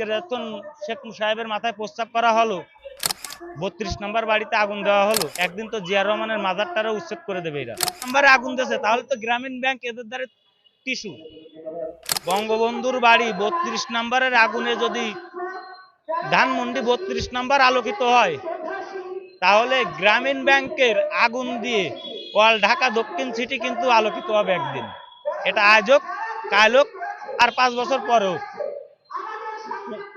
যখন শেখ সাহেবের মাথায় প্রস্তাব করা হলো। বত্রিশ নম্বর বাড়িতে আগুন দেওয়া হলো। একদিন তো জিয়া রহমানের মাজারটারও উচ্ছেদ করে দেবে এরা। নম্বরে আগুন দিয়েছে, তাহলে তো গ্রামীণ ব্যাংক এদের দ্বারা টিস্যু। বঙ্গবন্ধুর বাড়ি বত্রিশ নম্বরের আগুনে যদি ধানমন্ডি বত্রিশ নম্বর আলোকিত হয়, তাহলে গ্রামীণ ব্যাংকের আগুন দিয়ে ওয়াল ঢাকা দক্ষিণ সিটি কিন্তু আলোকিত হবে একদিন। এটা আজ হোক কাল হোক, আর পাঁচ বছর পরে হোক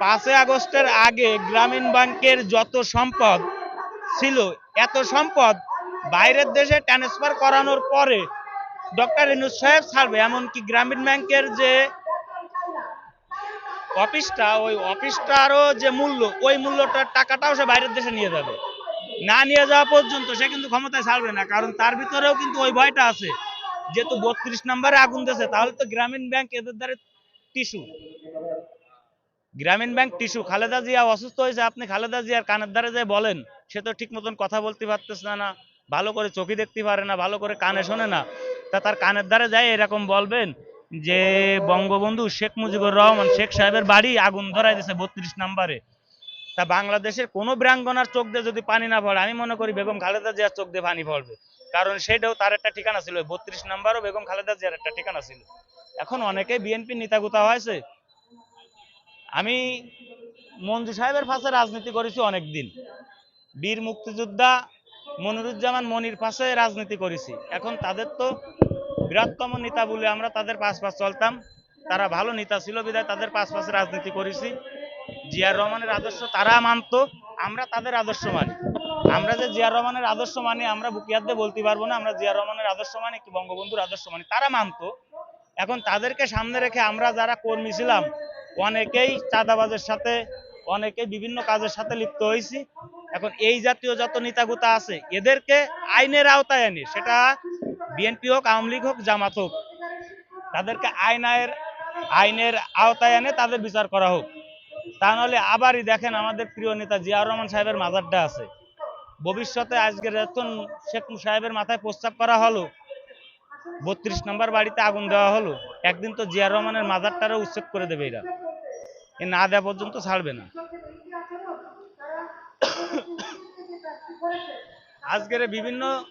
পাঁচই আগস্টের আগে গ্রামীণ ব্যাংকের যত সম্পদ ছিল, এত সম্পদ বাইরের দেশে ট্রান্সফার করানোর পরে ডক্টর ইনুস সাহেব ছাড়বে। এমনকি গ্রামীণ ব্যাংকের যে অফিসটা, ওই অফিসটারও যে মূল্য, ওই মূল্যটার টাকাটাও সে বাইরের দেশে নিয়ে যাবে। না নিয়ে যাওয়া পর্যন্ত সে কিন্তু ক্ষমতায় ছাড়বে না, কারণ তার ভিতরেও কিন্তু ওই ভয়টা আছে। যেহেতু বত্রিশ নম্বরে আগুন দিয়েছে, তাহলে তো গ্রামীণ ব্যাংক এদের দ্বারা টিস্যু গ্রামীণ ব্যাংক টিস্যু খালেদা জিয়া অসুস্থ হয়েছে, আপনি খালেদা জিয়ার কানের দ্বারা যে বলেন, সে তো ঠিক মতন কথা বলতে পারতেছে না না, ভালো করে চোখে দেখতে পারে না, ভালো করে কানে শোনে না। তা তার কানের দ্বারা যায় এরকম বলবেন যে, বঙ্গবন্ধু শেখ মুজিবুর রহমান, শেখ সাহেবের বাড়ি আগুন ধরাই দিয়েছে বত্রিশ নম্বরে। তা বাংলাদেশের কোনো ব্রাঙ্গনার চোখ দিয়ে যদি পানি না পড়ে, আমি মনে করি বেগম খালেদা জিয়ার চোখ দিয়ে পানি পড়বে। কারণ সেটাও তার একটা ঠিকানা ছিল, বত্রিশ নাম্বারও বেগম খালেদা জিয়ার একটা ঠিকানা ছিল। এখন অনেকে বিএনপি নেতাগুতা হয়েছে আমি মঞ্জু সাহেবের পাশে রাজনীতি করেছি অনেক দিন বীর মুক্তিযোদ্ধা মনিরুজ্জামান মনির পাশে রাজনীতি করেছি। এখন তাদের তো বৃহত্তম নেতা বলে আমরা তাদের পাশ পাশ চলতাম। তারা ভালো নেতা ছিল বিধায় তাদের পাশ পাশে রাজনীতি করেছি। জিয়ার রহমানের আদর্শ তারা মানতো, আমরা তাদের আদর্শ মানি। আমরা যে জিয়ার রহমানের আদর্শ মানি, আমরা বুকিয়াত বলতে পারব না, আমরা জিয়ার রহমানের আদর্শ মানি কি বঙ্গবন্ধুর আদর্শ মানি, তারা মানতো। এখন তাদেরকে সামনে রেখে আমরা যারা কর্মী ছিলাম অনেকেই চাঁদাবাজের সাথে, অনেকেই বিভিন্ন কাজের সাথে লিপ্ত হয়েছি। এখন এই জাতীয় যত নেতাগুতা আছে, এদেরকে আইনের আওতায় আনি, সেটা বিএনপি হোক, আওয়ামী লীগ হোক, জামাত হোক। তাদেরকে আইনের আইনের আওতায় এনে তাদের বিচার করা হোক। তা নাহলে আবারই দেখেন আমাদের প্রিয় নেতা জিয়াউর রহমান সাহেবের মাজারটা আছে। ভবিষ্যতে আজকের যখন শেখ সাহেবের মাথায় প্রস্তাব করা হলো, বত্রিশ নম্বর বাড়িতে আগুন দেওয়া হলো, একদিন তো জিয়াউর রহমানের মাজারটারও উচ্ছেদ করে দেবে এরা। এ না দেওয়া পর্যন্ত ছাড়বে না। আজকের বিভিন্ন